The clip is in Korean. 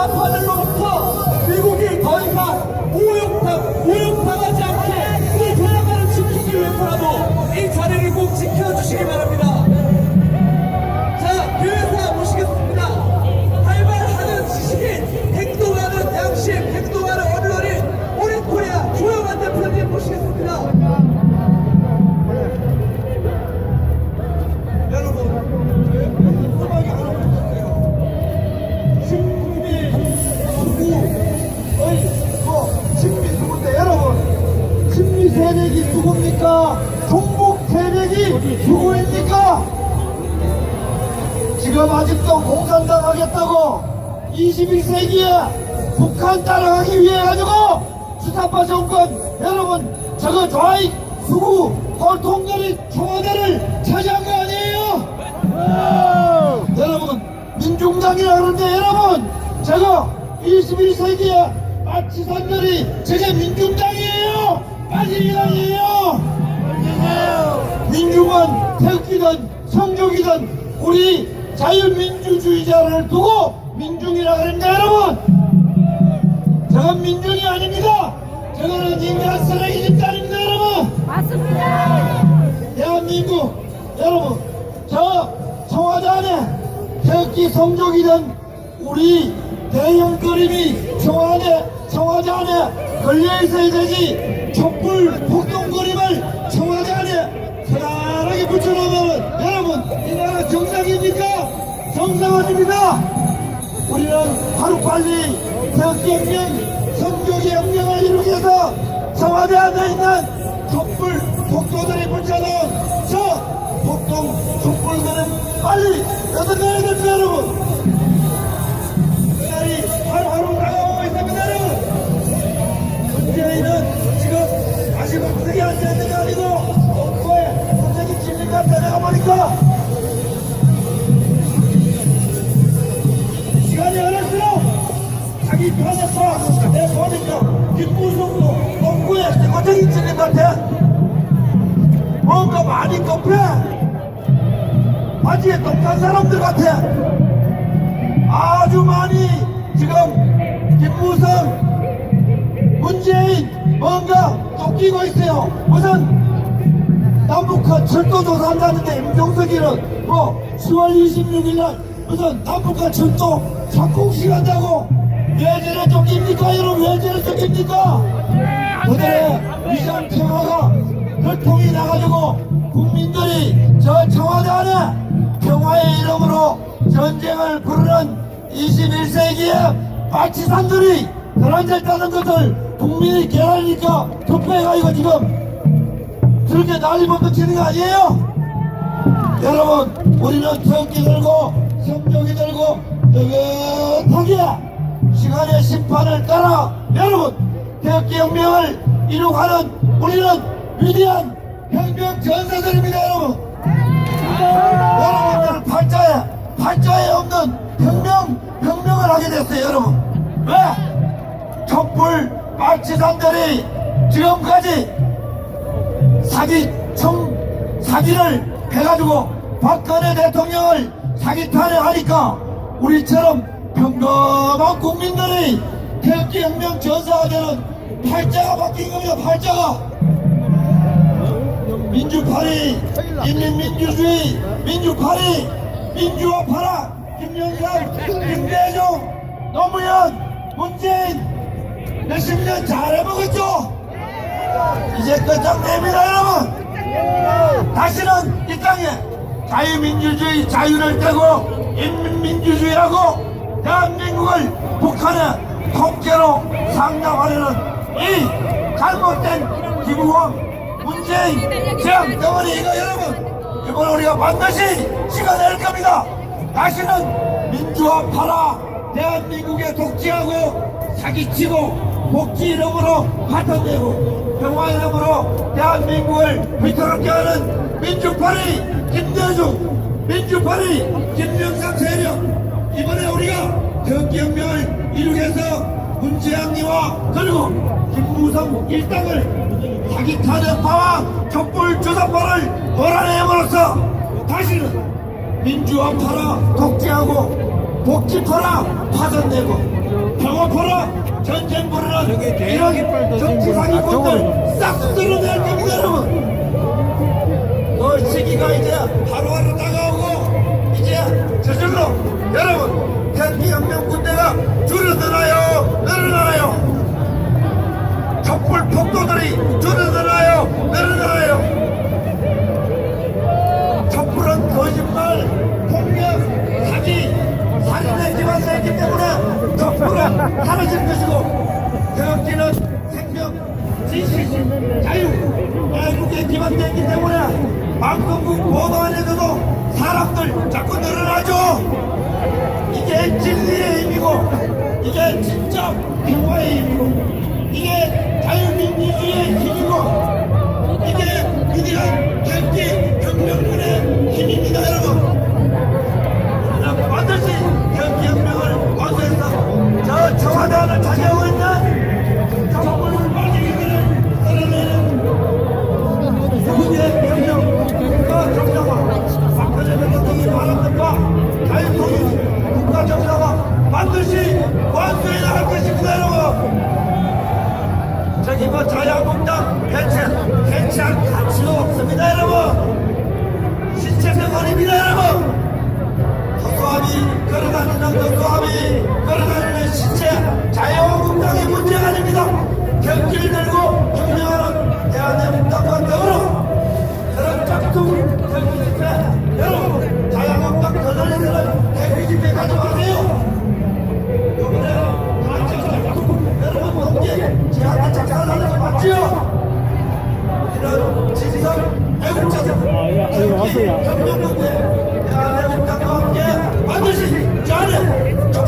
좌파들로부터 미국이 더 이상 모욕 누굽니까? 종북 세력이 누구입니까? 지금 아직도 공산당 하겠다고 21세기에 북한 따라가기 위해 가지고 수사파 정권 여러분 저거 좌익 수구 꼴통들이 청와대를 차지한 거 아니에요? 여러분 민중당이라 그러는데 여러분 저거 21세기에 마치산들이 저게 민중당이에요 빠지기당이에요 민중은 태극기든 성족이든 우리 자유민주주의자를 두고 민중이라 그러는데 여러분. 저건 민중이 아닙니다. 저거는 인간 쓰레기 집단입니다 여러분. 맞습니다. 대한민국 여러분 저 청와대 안에 태극기 성족이든 우리 대형 그림이 청와대 청와대 안에 걸려 있어야 되지. 촛불 폭동 그림을 청와대 편안하게 붙여놓으면 여러분 이 나라 정상입니까? 정상 아닙니다. 우리는 하루빨리 태극기 혁명, 성교의 혁명을 이루기 위해서 청와대 안에 있는 촛불 폭도들이 붙여놓은 저 폭동 촛불들은 빨리 얻어내야 됩니다 여러분 자기 편에서 내 보니까 뒷부속으로 엉코에 선생님 진리 같아. 뭔가 많이 급해. 바지에 독한 사람들 같아. 아주 많이 지금 김무성 문재인 뭔가 쫓기고 있어요. 무슨 남북한 철도 조사 한다는데 임종석이는 뭐 10월 26일 날 무슨 남북한 철도 착공식 한다고 왜 저래 쫓깁니까? 여러분 왜 저래 쫓깁니까? 그들의 위장 평화가 혈통이 나가지고 국민들이 저 청와대 안에 평화의 이름으로 전쟁을 부르는 21세기의 마치산들이 그란졌다는 것을 국민이 깨달으니까 투표해가지고 지금. 그렇게 난리부터 치는 거 아니에요? 여러분 우리는 태극기 들고 성적이 들고 느긋하게 시간의 심판을 따라 여러분 태극기 혁명을 이루가는 우리는 위대한 혁명 전사들입니다 여러분 여러분들은 팔자에 팔자에 없는 혁명 혁명을 하게 됐어요 여러분 왜? 촛불 빨치산들이 지금까지 사기 청 사기를 해가지고 박근혜 대통령을 사기 탄핵하니까 우리처럼 평범한 국민들이 태극기 혁명 전사가 되는 팔자가 바뀐 겁니다 팔자가. 민주파리 인민민주주의 민주파리 민주화 파라 김영삼 김대중 노무현 문재인. 몇십 년 잘해먹었죠? 이제 끝장냅니다 여러분. 다시는 이 땅에 자유민주주의 자유를 떼고 인민민주주의라고 대한민국을 북한의 통째로 상장하려는 이 잘못된 김우원 문재인 재앙 덩어리 이거 여러분 이번 우리가 반드시 시간 낼 겁니다. 다시는 민주화 파라 대한민국에 독재하고 사기치고 복지 이름으로 파탄되고 평화 이름으로 대한민국을 비틀어게 하는 민주파리 김대중 민주파리 김명삼 세력 이번에 우리가 정기혁명을 이루기 위해서 문재양님과 그리고 김무성 일당을 사기 탄핵파와 촛불 조사파를 몰아내므로써 다시는 민주화 파라 독재하고 복지 파라 파전되고 보라 전쟁 부르는 저기 대형 이런 정치 분 사기꾼들 앞쪽으로. 싹 쓸어낼 겁니다 여러분. 그 시기가 이제 하루하루 다가오 폭도들이 줄어드나요? 늘어나요? 촛불은 거짓말 폭력 사기 살인의 기반에 있기 때문에 촛불은 사라질 것이고 태극기는 생명 진실 자유 애국에 기반되어 있기 때문에 방송국 보도 안에서도 사람들 자꾸 늘어나죠. 이게 진리의 힘이고 이게 진짜 평화의 힘이고 이게 자유민주주의의 힘이고 이게 위대한 경기 혁명군의 힘입니다 여러분. 반드시 경기혁명을 완수해서 저 청와대 안을 차지하 해체할 가치도 없습니다 여러분. 신체 병원입니다 여러분. 허수아비 걸어다니는 허수아비 걸어다니는 신체 자유한국당의 문제가 아닙니다. 경기를 들고 혁명하는 대한민국당과 더불어 그런 짝퉁 경기 집회 여러분 자유한국당 거절리들은 경기 집회 가지 마세요. 이번에 여러분 함께 제한테 작살나는 거 맞지요? 이런 진성 애국자들 왔어요. 경력국대 대한애국당과 함께 반드시 저 안에 촛